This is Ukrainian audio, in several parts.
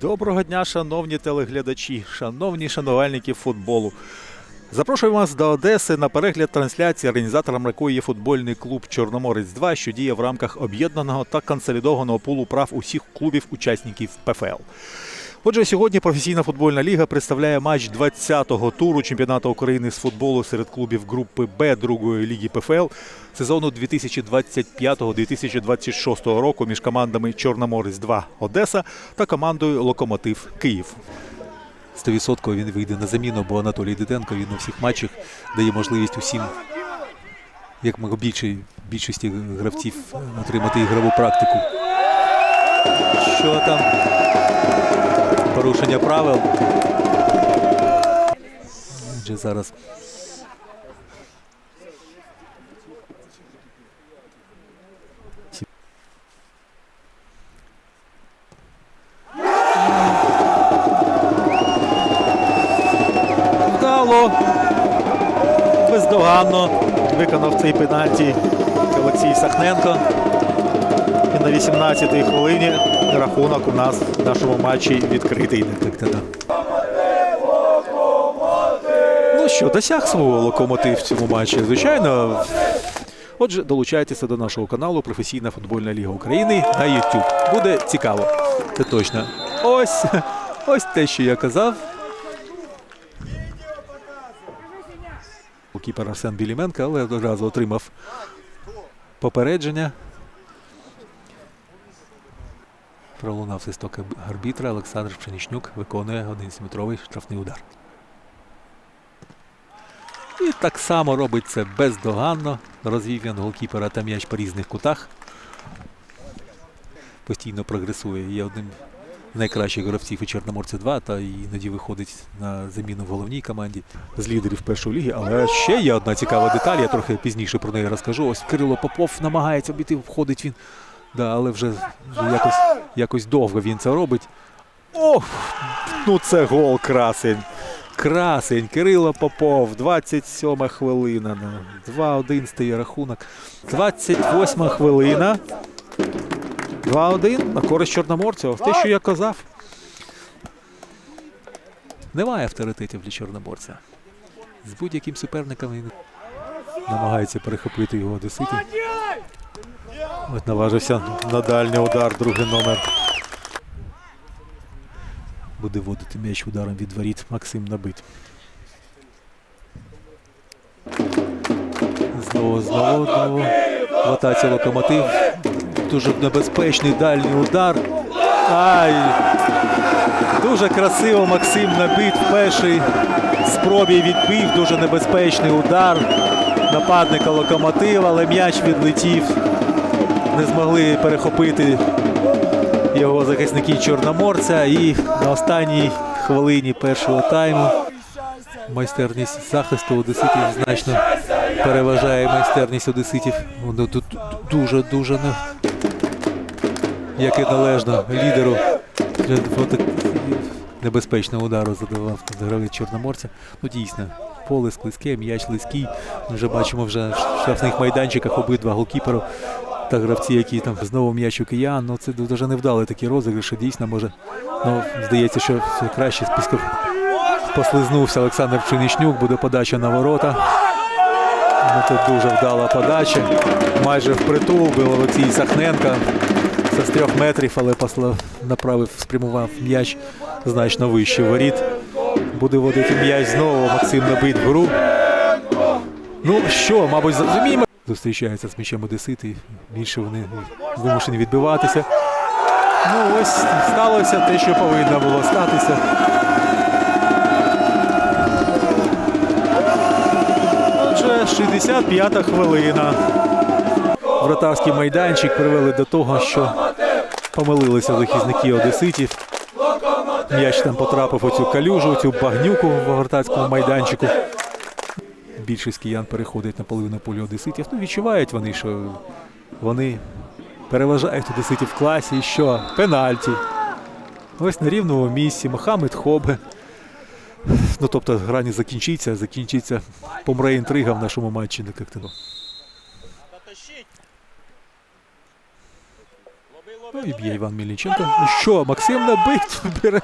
Доброго дня, шановні телеглядачі, шановні шанувальники футболу. Запрошую вас до Одеси на перегляд трансляції, організатором якої є футбольний клуб Чорноморець 2, що діє в рамках об'єднаного та консолідованого пулу прав усіх клубів-учасників ПФЛ. Отже, сьогодні професійна футбольна ліга представляє матч 20-го туру чемпіонату України з футболу серед клубів групи Б другої ліги ПФЛ сезону 2025-2026 року між командами Чорноморець 2 Одеса та командою Локомотив Київ. 100% він вийде на заміну, бо Анатолій Диденко він у всіх матчах дає можливість усім, як більшості гравців, отримати ігрову практику. Що там? Порушення правил. Отже, зараз бездоганно виконав цей пенальті Олексій Сахненко. І на 18-й хвилині рахунок у нас в нашому матчі відкритий. Ну що, досяг свого локомотив в цьому матчі, звичайно. Отже, долучайтеся до нашого каналу Професійна футбольна ліга України на YouTube. Буде цікаво. Це точно. Ось, ось те, що я казав. Кіпер Арсен Біліменко, але одразу отримав попередження. Пролунав свисток арбітра. Олександр Пшенічнюк виконує 11-метровий штрафний удар. І так само робить це бездоганно. Розвів він голкіпера та м'яч по різних кутах. Постійно прогресує. Є одним з найкращих гравців і Чорноморця 2, та іноді виходить на заміну в головній команді з лідерів першої ліги. Але ще є одна цікава деталь, я трохи пізніше про неї розкажу. Ось Кирило Попов намагається обійти, входить він. Да, але вже, вже якось, якось довго він це робить. Ох, ну це гол красень. Красень, Кирило Попов, 27 хвилина. ну, 2-1 стає рахунок. 28 хвилина. 2-1 на користь Чорноморця. Те, що я казав. Немає авторитетів для Чорноморця. З будь-яким суперником він намагається перехопити його одесити. От наважився на дальній удар, другий номер. Буде вводити м'яч ударом від воріт Максим Набит. Знову, знову, знову. В локомотив. Дуже небезпечний дальній удар. Ай! Дуже красиво Максим Набит в першій спробі відбив. Дуже небезпечний удар нападника локомотива, але м'яч відлетів. Не змогли перехопити його захисники Чорноморця. І на останній хвилині першого тайму майстерність захисту одеситів значно переважає майстерність одеситів. Воно тут дуже-дуже як і належно лідеру небезпечного удару задавав гравець Чорноморця. Ну дійсно, поле склизьке, м'яч лизький. Ми вже бачимо вже в штрафних майданчиках обидва голкіперу та гравці, які там знову м'яч у киян. Ну це дуже невдалий такий розіграш. Дійсно, може, ну здається, що все краще спискав. Послизнувся Олександр Пшеничнюк, буде подача на ворота. Ну, Тут дуже вдала подача. Майже впритул був Олексій Сахненко. З трьох метрів, але посла направив, спрямував м'яч значно вище воріт. Буде водити м'яч знову. Максим набит гру. Ну що, мабуть, зрозуміємо. Зустрічається з м'ячем Одесити. Більше вони вимушені відбиватися. Ну ось сталося те, що повинно було статися. Отже, 65-та хвилина. Вратарський майданчик привели до того, що помилилися захисники Одеситів. М'яч там потрапив у цю калюжу, цю багнюку в вратарському майданчику. Більшість киян переходить на половину полі Одеситів. Ну, відчувають вони, що вони переважають Одеситів в класі. І що? Пенальті. Ось на рівному місці. Мохамед Хобе. Ну, тобто, гра не закінчиться, закінчиться. Помре інтрига в нашому матчі. Ну, як-то, ну. Ну і б'є Іван Міліченко. Ну що, Максим набить, бере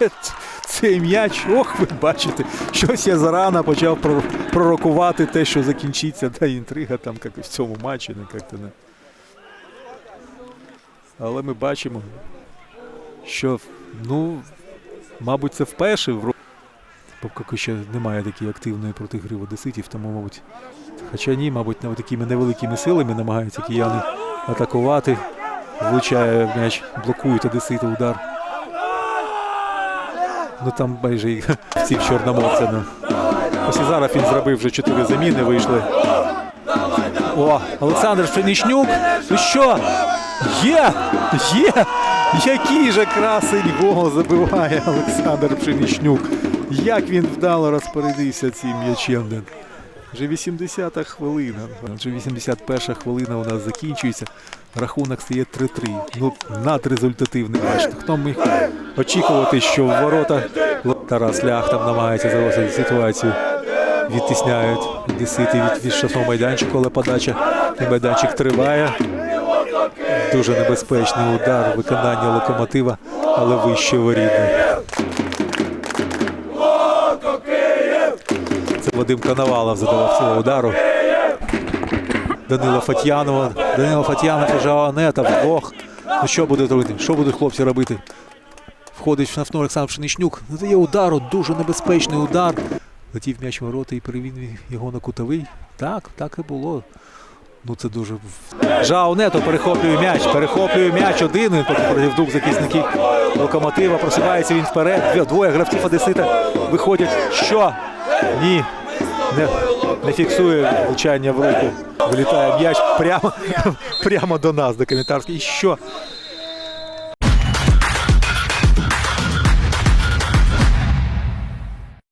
цей м'яч. Ох, ви бачите, щось я зарано почав пророкувати те, що закінчиться та інтрига там, як і в цьому матчі, не як-то не. Але ми бачимо, що ну, мабуть, це вперше в поки ще немає такої активної протигри в одеситів, тому, мабуть, хоча ні, мабуть, такими невеликими силами намагаються кияни атакувати. Влучає м'яч, блокують одесити удар. Ну там майже всі в Чорноморця. Ну. Ось і зараз він зробив вже чотири заміни, вийшли. О, Олександр Пшенічнюк. Ну що? Є! Є! Який же красень гол забиває Олександр Пшенічнюк. Як він вдало розпорядився цим м'ячем. Вже 80-та хвилина. Вже 81-ша хвилина у нас закінчується. Рахунок стає 3-3. Ну, надрезультативний матч. Хто міг очікувати, що в ворота Тарас Лях там намагається загосити ситуацію. Відтісняють десити від, від штрафного майданчику, але подача і майданчик триває. Дуже небезпечний удар виконання локомотива, але вище ворітний. Вадим Коновалов задавав цього удару. Данила Фатьянова. Данила Фатьянов і Жаванета вдвох. Ну що буде робити? Що будуть хлопці робити? Входить в штрафну Олександр Пшеничнюк. Надає удару, дуже небезпечний удар. Летів м'яч ворота і перевів його на кутовий. Так, так і було. Ну це дуже. Нето перехоплює м'яч. Перехоплює м'яч один. Проти двох захисників локомотива. Просувається він вперед. Двоє гравців Одесита виходять. Що? Ні. Не, не фіксує влучання в руку. Вилітає м'яч прямо, прямо до нас, до коментарської. І що?